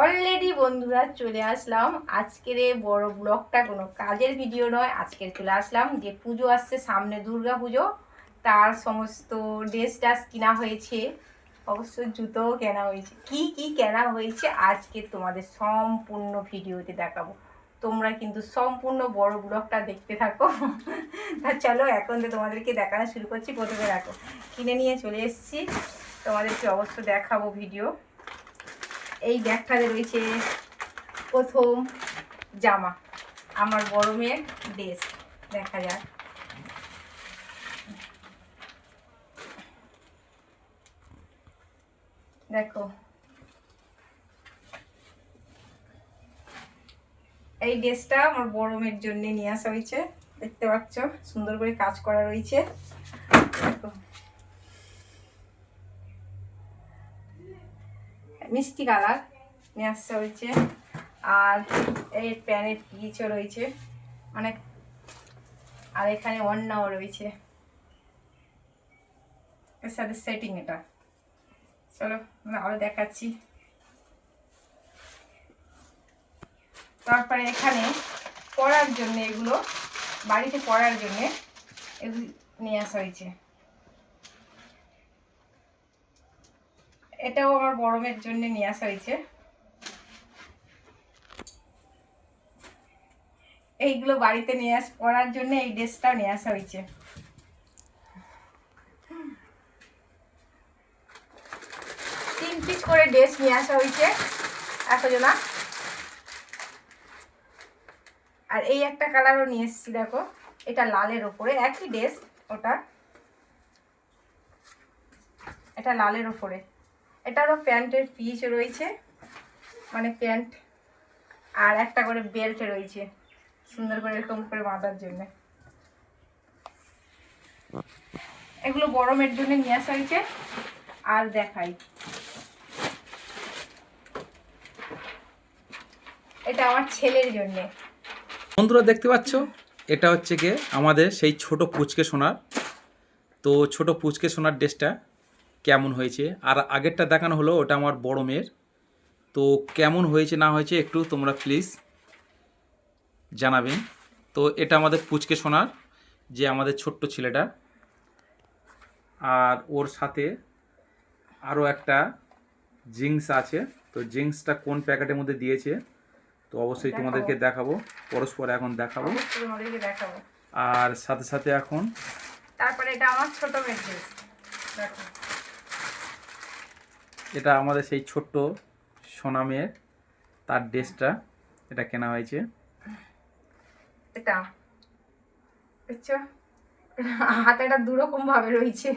Already বন্ধুরা চলে আসলাম। আজকের এই বড় ব্লগটা কোনো কাজের ভিডিও নয়। আজকের চলে আসলাম যে পুজো আসছে সামনে দুর্গা পুজো। তার সমস্ত ড্রেস টাস কেনা হয়েছে। অবশ্য জুতোও কেনা হয়েছে। কি কি কেনা হয়েছে আজকে তোমাদের সম্পূর্ণ ভিডিওতে দেখাবো। তোমরা কিন্তু সম্পূর্ণ বড় ব্লগটা দেখতে থাকো। তা চলো, এখন তো তোমাদেরকে দেখানো শুরু করছি। প্রথমে রাখো কিনে নিয়ে চলে এসেছি। তোমাদেরকে অবশ্য দেখাবো ভিডিও এই ব্যাগটাতে রয়েছে প্রথম জামা, আমার বড় মেয়ের ড্রেস, দেখা যাক। দেখো। এই ড্রেসটা আমার বড় মেয়ের জন্য নিয়ে আসা হয়েছে, দেখতে পাচ্ছ, সুন্দর করে কাজ করা রয়েছে। দেখো। মিষ্টি কালার নিয়ে আসতে হয়েছে। আর এই প্যানের পিচও রয়েছে। অনেক আর এখানে অন্যাও রয়েছে। এর সাথে সেটিং এটা। চলো আমি আরও দেখাচ্ছি। তারপরে এখানে পড়ার জন্য এগুলো বাড়িতে পড়ার জন্য এগুলো নিয়ে আসা হয়েছে। এটাও আমার মেয়ের জন্য নিয়ে আসা হয়েছে। এইগুলো বাড়িতে নিয়ে আস পরার জন্য এই ড্রেসটাও নিয়ে আসা হয়েছে। তিন পিস করে ড্রেস নিয়ে আসা হয়েছে। একজনা আর এই একটা কালারও নিয়ে এসেছি, দেখো। এটা লালের ওপরে, একই ড্রেস ওটা। এটা লালের ওপরে। এটারও প্যান্টের পিস রয়েছে মানে প্যান্ট, আর একটা করে বেল্ট রয়েছে, সুন্দর করে এরকম করে বাঁধার জন্য। এগুলো গরমের জন্য নিয়ে আসা হয়েছে, আর দেখাই। এটা আমার ছেলের জন্যে। বন্ধুরা দেখতে পাচ্ছ? এটা হচ্ছে গিয়ে আমাদের সেই ছোট পুচকে সোনার। তো ছোট পুচকে সোনার ড্রেসটা কেমন হয়েছে? আর আগেরটা দেখানো হলো ওটা আমার বড় মেয়ের। তো কেমন হয়েছে না হয়েছে একটু তোমরা প্লিজ জানাবেন। তো এটা আমাদের পুচকে সোনার যে আমাদের ছোট্ট ছেলেটা। আর ওর সাথে আরও একটা জিন্স আছে। তো জিন্সটা কোন প্যাকেটের মধ্যে দিয়েছে? তো অবশ্যই তোমাদেরকে দেখাবো পরস্পর এখন দেখাবো। আর সাথে সাথে এখন তারপরে এটা আমার ছোট মেয়ের দেখো। এটা আমাদের সেই ছোট্ট সোনামের তার ড্রেসটা এটা কেনা হয়েছে। এটা বুঝছ হাতাটা দুরকম ভাবে রয়েছে।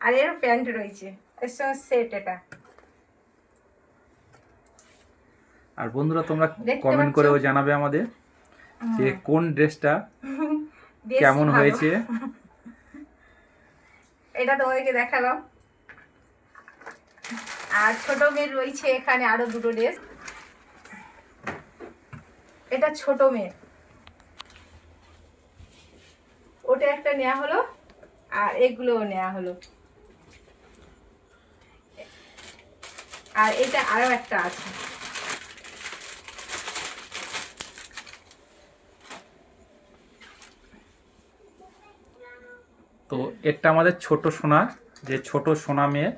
আর এর প্যান্ট রয়েছে। এর সঙ্গে সেট এটা। আর বন্ধুরা তোমরা কমেন্ট করেও জানাবে আমাদের যে কোন ড্রেসটা কেমন হয়েছে। এটা তোমাদেরকে দেখালাম। আর ছোট মেয়ের রয়েছে এখানে আরও দুটো ড্রেস এটা ছোট মেয়ে। ওটা একটা নেওয়া হলো, আর এগুলোও নেওয়া হলো। আর এটা আরও একটা আছে। তো এটা আমাদের ছোট সোনা যে ছোট সোনা মেয়ে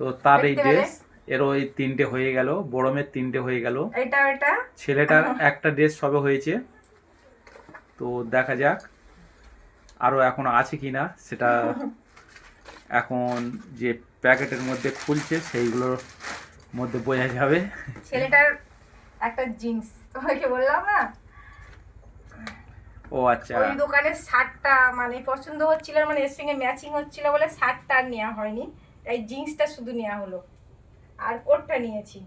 তো তার এই ড্রেস এর ওই তিনটে হয়ে গেল বড় মেয়ের তিনটে হয়ে গেল। এটা এটা ছেলেটার একটা ড্রেস সবে হয়েছে। তো দেখা যাক আরও এখন আছে কি না সেটা এখন যে প্যাকেটের মধ্যে খুলছে সেইগুলোর মধ্যে বোঝা যাবে। ছেলেটার একটা জিন্স তোমাকে বললাম না? ও আচ্ছা। ওই দোকানের শার্টটা মানে পছন্দ হচ্ছিল মানে এর সঙ্গে ম্যাচিং হচ্ছিল বলে শার্টটা আর নেওয়া হয়নি। তাই জিন্সটা শুধু নেওয়া হলো। আর কোটটা নিয়েছি।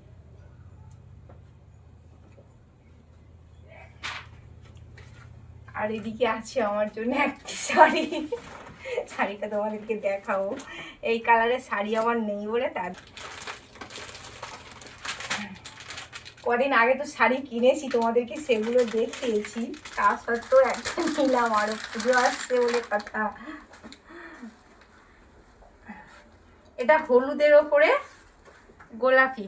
আর এদিকে আছে আমার জন্য একটি শাড়ি। শাড়িটা তোমাদেরকে দেখাবো। এই কালারের শাড়ি আমার নেই বলে তার। কদিন আগে তো শাড়ি কিনেছি, তোমাদেরকে সেগুলো দেখিয়েছি। তা সত্ত্বেও একটা নিলাম, আরও পুজো আসছে বলে কথা। এটা হলুদের ওপরে গোলাপি।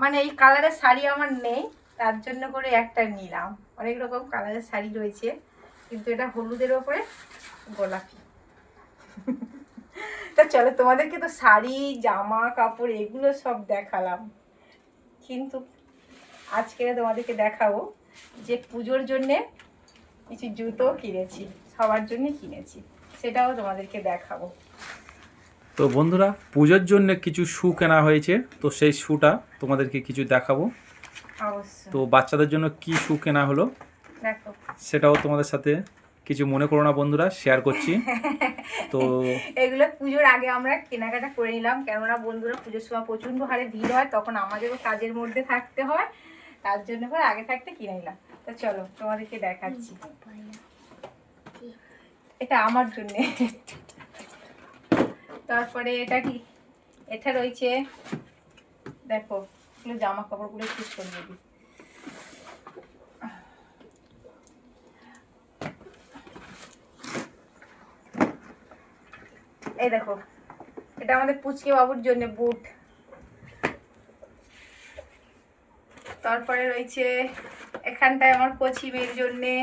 মানে এই কালারের শাড়ি আমার নেই, তার জন্য করে একটা নিলাম। অনেক রকম কালারের শাড়ি রয়েছে, কিন্তু এটা হলুদের ওপরে গোলাপি। তা চলো তোমাদেরকে তো শাড়ি, জামা, কাপড় এগুলো সব দেখালাম। কিন্তু আজকে তোমাদেরকে দেখাবো যে পুজোর জন্যে কিছু জুতো কিনেছি। সবার জন্য কিনেছি। সেটাও তোমাদেরকে দেখাবো। তো বন্ধুরা পুজোর জন্য কিছু শু কেনা হয়েছে। তো সেই শুটা তোমাদেরকে কিছু দেখাবো। অবশ্যই। তো বাচ্চাদের জন্য কি শু কেনা হলো দেখো। সেটাও তোমাদের সাথে কিছু মনে করো না বন্ধুরা শেয়ার করছি। তো এগুলো পুজোর আগে আমরা কেনাকাটা করে নিলাম। কেননা বন্ধুরা পুজোর সময় প্রচণ্ড হারে ভিড় হয় তখন আমাদেরও কাজের মধ্যে থাকতে হয়। তার জন্য করে আগে থাকতে কিনে নিলাম। তো চলো তোমাদেরকে দেখাচ্ছি। এটা আমার জন্যে। তারপরে এটা কি? এটা রয়েছে, দেখো, এগুলো জামা কাপড়গুলো একটু সরিয়ে দিই। এই দেখো, এটা আমাদের পুচকে বাবুর জন্য বুট। তারপরে রয়েছে, এখানটায় আমার কচি মেয়ের জন্যে।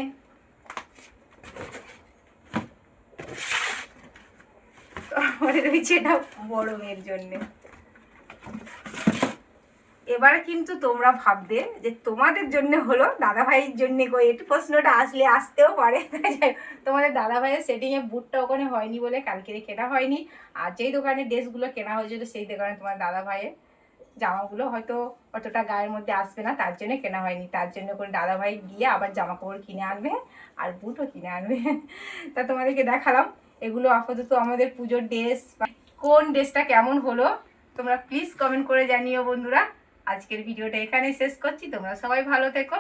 তারপরে রয়েছে এটা বড় মেয়ের জন্যে। এবার কিন্তু তোমরা ভাববে যে তোমাদের জন্য হলো দাদা ভাইয়ের জন্য প্রশ্নটা আসলে আসতেও পারে। তোমাদের দাদা ভাইয়ের সেটিংয়ে বুটটা ওখানে হয়নি বলে কালকে কেনা হয়নি। আর যেই দোকানে ড্রেসগুলো কেনা হয়েছিল, সেই দোকানে তোমার দাদা ভাইয়ের জামাগুলো হয়তো অতটা গায়ের মধ্যে আসবে না, তার জন্য কেনা হয়নি। তার জন্য করে দাদা ভাই গিয়ে আবার জামা কাপড় কিনে আনবে আর বুটও কিনে আনবে। তা তোমাদেরকে দেখালাম। এগুলো আপাতত আমাদের পুজোর ড্রেস কোন ড্রেসটা কেমন হলো, তোমরা প্লিজ কমেন্ট করে জানিও বন্ধুরা। আজকের ভিডিওটা এখানেই শেষ করছি, তোমরা সবাই ভালো থেকো।